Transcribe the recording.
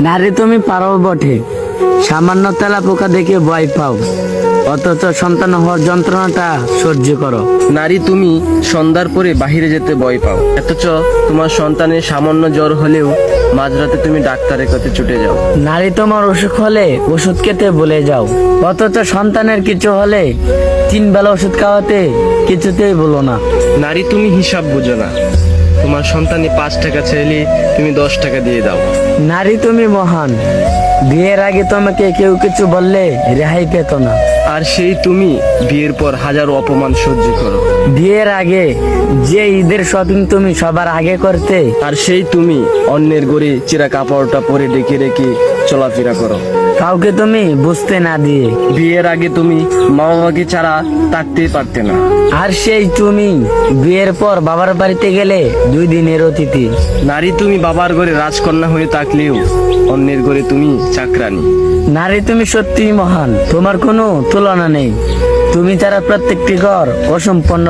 নারী তুমি পারো বটে। সামান্য তেলা পোকা দেখে ভয় পাও। অথচ সন্তান হওয়ার যন্ত্রণাটা সহ্য করো। নারী তুমি সন্ধ্যার পরে বাহিরে যেতে ভয় পাও। অথচ তোমার সন্তানের সামান্য জ্বর হলেও মাঝরাতে তুমি ডাক্তারের কাছে ছুটে যাও। নারী তোমার অসুখ হলে ওষুধ খেতে ভুলে যাও। অথচ সন্তানের কিছু হলে তিন বেলা ওষুধ খাওয়াতে কিছুতেই বলো না। নারী তুমি হিসাব বুঝো না। তোমার সন্তানে পাঁচ টাকা চাইলে তুমি দশ টাকা দিয়ে দাও। নারী তুমি মহান। বিয়ের আগে তোমাকে কেউ কিছু বললে রেহাই পেত না। আর সেই তুমি বিয়ের পর হাজারো অপমান সহ্য করো। বিয়ের আগে যে ঈদের শপিং তুমি সবার আগে করতে আর সেই তুমি অন্যের গড়ে চিরা কাপড়টা পরে ডেকে রেখে চলাফেরা করো। কাউকে তুমি বুঝতে না দিয়ে। বিয়ের আগে তুমি মা বাবাকে ছাড়া থাকতেই পারতে না। আর সেই তুমি বিয়ের পর বাবার বাড়িতে গেলে দুই দিনের অতিথি। নারী তুমি বাবার ঘরে রাজকন্যা হয়ে থাকলেও অন্যের ঘরে তুমি চাকরানি নারী তুমি সত্যিই মহান তোমার কোনো তুলনা নেই। তুমি তারা প্রত্যেকটি ঘর অসম্পন্ন